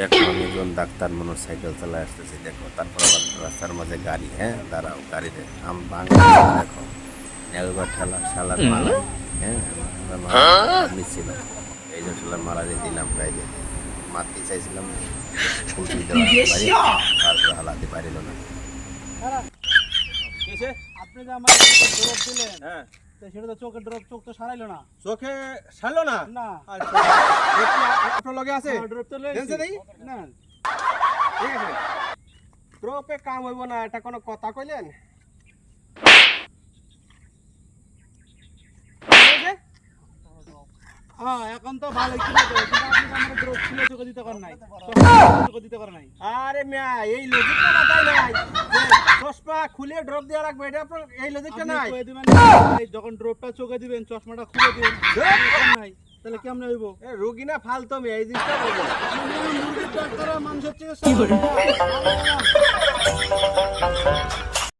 দেখো আমি একজন ডাক্তার মানুষ সাইকেল চালায় আসতেছি দেখো। তারপর আবার রাস্তার মাঝে গাড়ি হ্যাঁ? দাঁড়াও গাড়িতে আম বাংলা দেখো একবার ঠেলা শালার মালা হ্যাঁ? মালা এই যে শালার মালা দিয়ে দিলাম গাইতে মারতে চাইছিলাম তারপরে হালাতে পারিল না। আপনি যে আমার দিলেন হ্যাঁ। সেটা তো চোখের ড্রপ চোখ তো সারাইলো না। চোখে ছাড়লো না? না। আচ্ছা। আপনার লগে আছে? ড্রপ তো দেনছে দেখি? না। ঠিক আছে। ড্রপে কাম হইব না এটা কোনো কথা কইলেন? হ্যাঁ এখন তো ভালো দিতে পারেন নাই। আরে মিয়া এই লজিকটা মাথায় নাই খুলে ড্রপ দিয়ে রাখবে এটা আপনার এই লজিকটা নাই। যখন ড্রপটা চোখে দিবেন চশমাটা খুলে দিবেন নাই। তাহলে কেমন হইব? এ রুগী না ফালতো মিয়া এই জিনিসটা বলব। মানুষের চিকিৎসা